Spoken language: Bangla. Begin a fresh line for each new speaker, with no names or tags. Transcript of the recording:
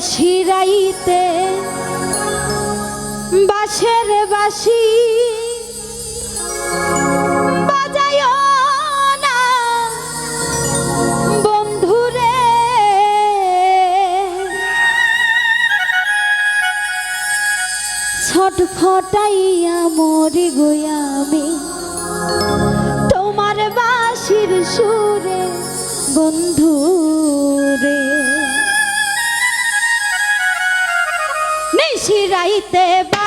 নিশিরাইতে বাঁশের বাসি ছটফটাইয়া মরি গোয়ামি তোমার বাসির সুরে বন্ধু রে aí, teba.